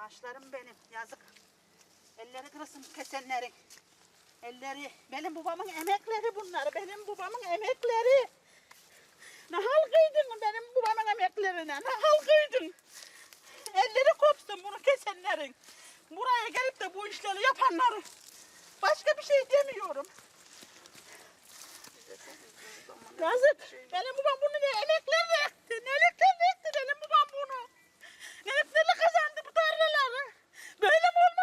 Ağaçlarım benim. Yazık. Elleri kırılsın kesenlerin. Elleri. Benim babamın emekleri bunlar. Benim babamın emekleri. Nahal kıydın benim babamın emeklerine. Nahal kıydın. Elleri kopsun bunu kesenlerin. Buraya gelip de bu işleri yapanları. Başka bir şey demiyorum. Yazık. Benim babam bunu ne emeklerle ekti. Neliklerle ekti benim babam bunu. Neliklerle kazandı. Böyle mi olmasını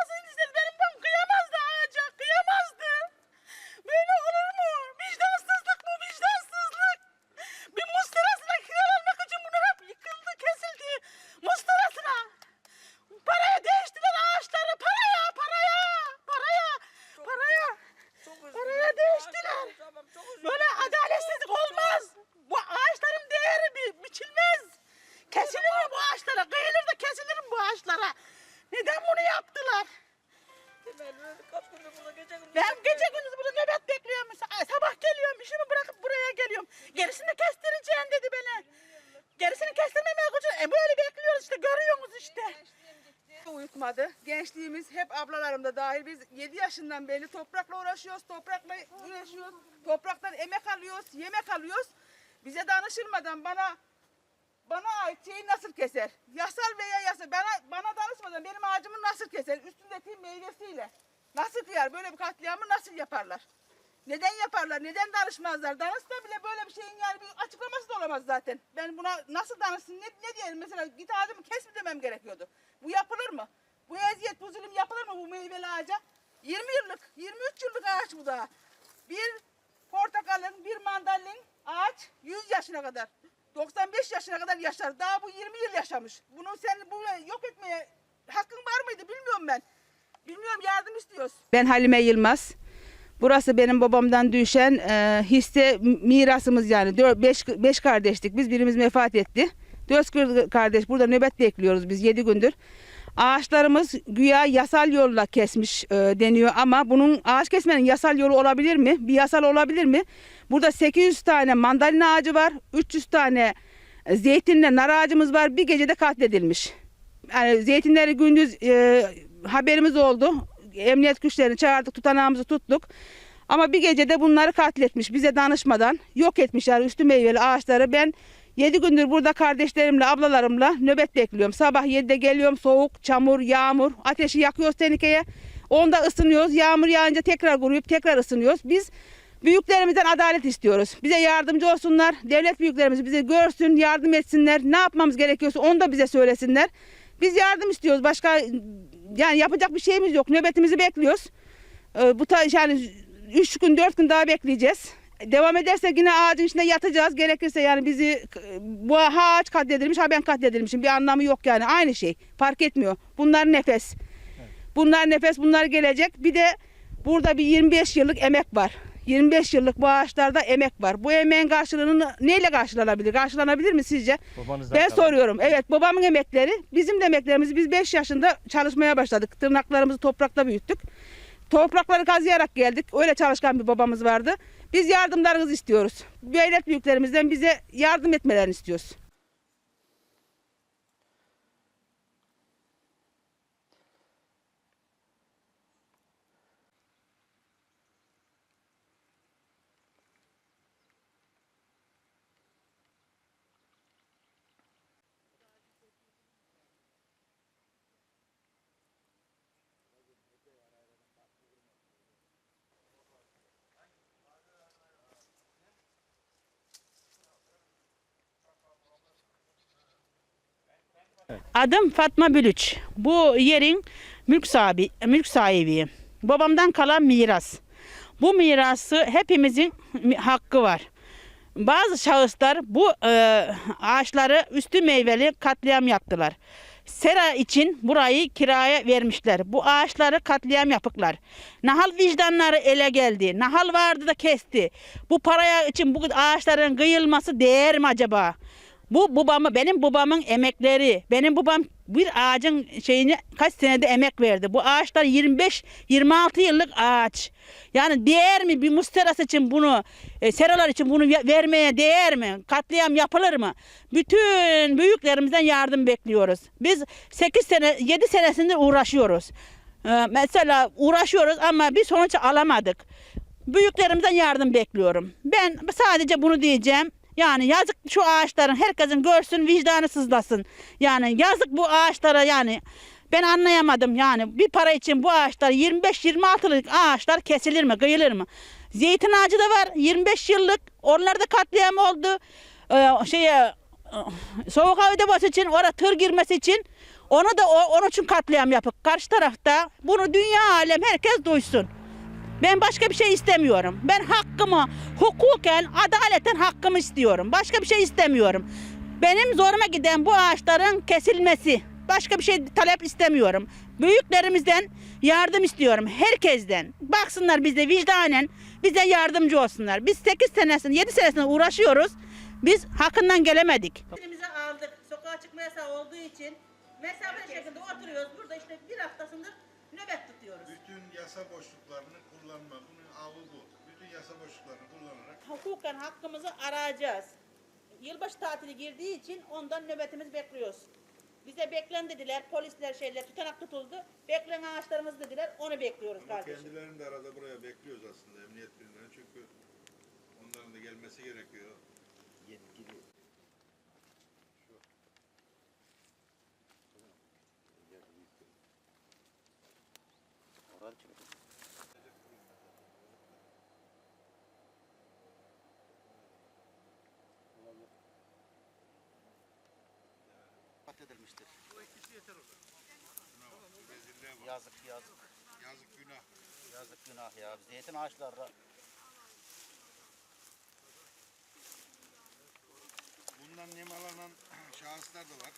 Gerisini kestireceğim dedi bana. Gerisini kestirmemeye koşuyor. E böyle bekliyoruz işte, görüyorsunuz işte. uyutmadı. Gençliğimiz hep ablalarım da dahil biz 7 yaşından beri toprakla uğraşıyoruz, toprakla uğraşıyoruz, topraktan emek alıyoruz, yemek alıyoruz. Bize danışılmadan bana bana ait şeyi nasıl keser? Yasal veya yasal. Bana, bana danışmadan benim ağacımı nasıl keser? Üstündeki meyvesiyle. Nasıl kıyar? Böyle bir katliamı nasıl yaparlar? Neden yaparlar? Neden danışmazlar? Danışsa bile böyle bir şeyin yani bir açıklaması da olamaz zaten. Ben buna nasıl danışsın? Ne, ne diyelim mesela git ağacımı kes mi demem gerekiyordu. Bu yapılır mı? Bu eziyet, bu zulüm yapılır mı bu meyveli ağaca? 20 yıllık, 23 yıllık ağaç bu da. Bir portakalın, bir mandalin ağaç 100 yaşına kadar. 95 yaşına kadar yaşar. Daha bu 20 yıl yaşamış. Bunu sen böyle yok etmeye hakkın var mıydı bilmiyorum ben. Bilmiyorum yardım istiyoruz. Ben Halime Yılmaz. Burası benim babamdan düşen e, hisse mirasımız yani. Dört, beş, beş kardeştik biz. Birimiz vefat etti. Dört kardeş burada nöbet bekliyoruz biz yedi gündür. Ağaçlarımız güya yasal yolla kesmiş e, deniyor ama bunun ağaç kesmenin yasal yolu olabilir mi? Bir yasal olabilir mi? Burada 800 tane mandalina ağacı var. 300 tane e, zeytinle nar ağacımız var. Bir gecede katledilmiş. Yani zeytinleri gündüz e, haberimiz oldu. Emniyet güçlerini çağırdık, tutanağımızı tuttuk. Ama bir gecede bunları katletmiş bize danışmadan. Yok etmişler üstü meyveli ağaçları. Ben 7 gündür burada kardeşlerimle, ablalarımla nöbet bekliyorum. Sabah 7'de geliyorum soğuk, çamur, yağmur. Ateşi yakıyoruz tenekeye. Onda ısınıyoruz. Yağmur yağınca tekrar kuruyup tekrar ısınıyoruz. Biz büyüklerimizden adalet istiyoruz. Bize yardımcı olsunlar. Devlet büyüklerimiz bizi görsün, yardım etsinler. Ne yapmamız gerekiyorsa onu da bize söylesinler. Biz yardım istiyoruz. Başka yani yapacak bir şeyimiz yok. Nöbetimizi bekliyoruz. Ee, bu ta, yani 3 gün 4 gün daha bekleyeceğiz. Devam ederse yine ağacın içinde yatacağız. Gerekirse yani bizi bu ağaç katledilmiş ha ben katledilmişim. Bir anlamı yok yani. Aynı şey. Fark etmiyor. Bunlar nefes. Bunlar nefes bunlar gelecek. Bir de burada bir 25 yıllık emek var. 25 yıllık bu ağaçlarda emek var. Bu emeğin karşılığını neyle karşılanabilir? Karşılanabilir mi sizce? Babanızdan Ben kalan. soruyorum. Evet babamın emekleri, bizim de emeklerimiz. Biz 5 yaşında çalışmaya başladık. Tırnaklarımızı toprakta büyüttük. Toprakları kazıyarak geldik. Öyle çalışkan bir babamız vardı. Biz yardımlarınızı istiyoruz. Devlet büyüklerimizden bize yardım etmelerini istiyoruz. Adım Fatma Bülüç. Bu yerin mülk sahibi, mülk sahibiyim. Babamdan kalan miras. Bu mirası hepimizin mi- hakkı var. Bazı şahıslar bu e, ağaçları üstü meyveli katliam yaptılar. Sera için burayı kiraya vermişler. Bu ağaçları katliam yapıklar. Nahal vicdanları ele geldi. Nahal vardı da kesti. Bu paraya için bu ağaçların kıyılması değer mi acaba? Bu babamı benim babamın emekleri. Benim babam bir ağacın şeyini kaç senede emek verdi. Bu ağaçlar 25 26 yıllık ağaç. Yani değer mi bir musteras için bunu e, seralar için bunu ve- vermeye değer mi? Katliam yapılır mı? Bütün büyüklerimizden yardım bekliyoruz. Biz 8 sene 7 senesinde uğraşıyoruz. Ee, mesela uğraşıyoruz ama bir sonuç alamadık. Büyüklerimizden yardım bekliyorum. Ben sadece bunu diyeceğim. Yani yazık şu ağaçların herkesin görsün vicdanı sızlasın. Yani yazık bu ağaçlara yani ben anlayamadım yani bir para için bu ağaçlar 25-26 yıllık ağaçlar kesilir mi kıyılır mı? Zeytin ağacı da var 25 yıllık onlarda katliam oldu. Ee, şeye soğuk hava deposu için oraya tır girmesi için onu da onun için katliam yapıp karşı tarafta bunu dünya alem herkes duysun. Ben başka bir şey istemiyorum. Ben hakkımı hukuken, adaleten hakkımı istiyorum. Başka bir şey istemiyorum. Benim zoruma giden bu ağaçların kesilmesi. Başka bir şey talep istemiyorum. Büyüklerimizden yardım istiyorum. Herkesten. Baksınlar bize vicdanen bize yardımcı olsunlar. Biz 8 senesini 7 senesini uğraşıyoruz. Biz hakkından gelemedik. Elimize aldık. Sokağa çıkma yasağı olduğu için mesafe şeklinde oturuyoruz. Burada işte bir haftasındır nöbet tutuyoruz. Bütün yasa boşluklarını kullanma. Bunun avı bu. Bütün yasa boşluklarını kullanarak hukuken hakkımızı arayacağız. Yılbaşı tatili girdiği için ondan nöbetimiz bekliyoruz. Bize beklen dediler, polisler şeyler tutanak tutuldu. Beklen ağaçlarımız dediler, onu bekliyoruz ama kardeşim. kendilerini de arada buraya bekliyoruz aslında emniyet birimleri çünkü onların da gelmesi gerekiyor. Katledilmiştir. Bu ikisi yeter o zaman. Bravo. Rezilliğe bak. Yazık yazık. Yazık günah. Yazık günah ya. Zeytin ağaçları Bundan nemalanan şahıslar da var.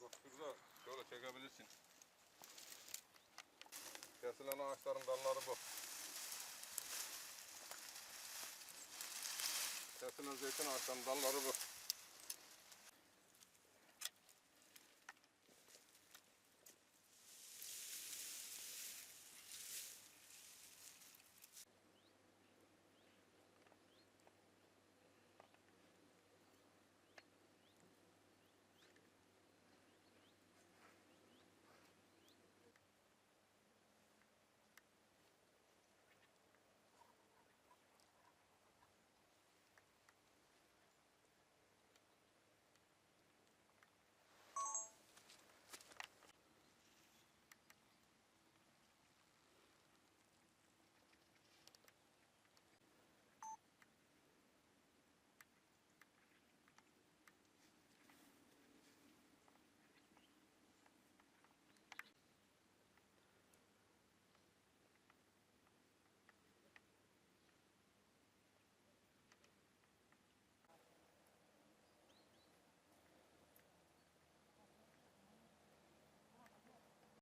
Bak şurada şöyle çekebilirsin. Kesilen ağaçların dalları bu. Kesilen zeytin ağaçlarının dalları bu.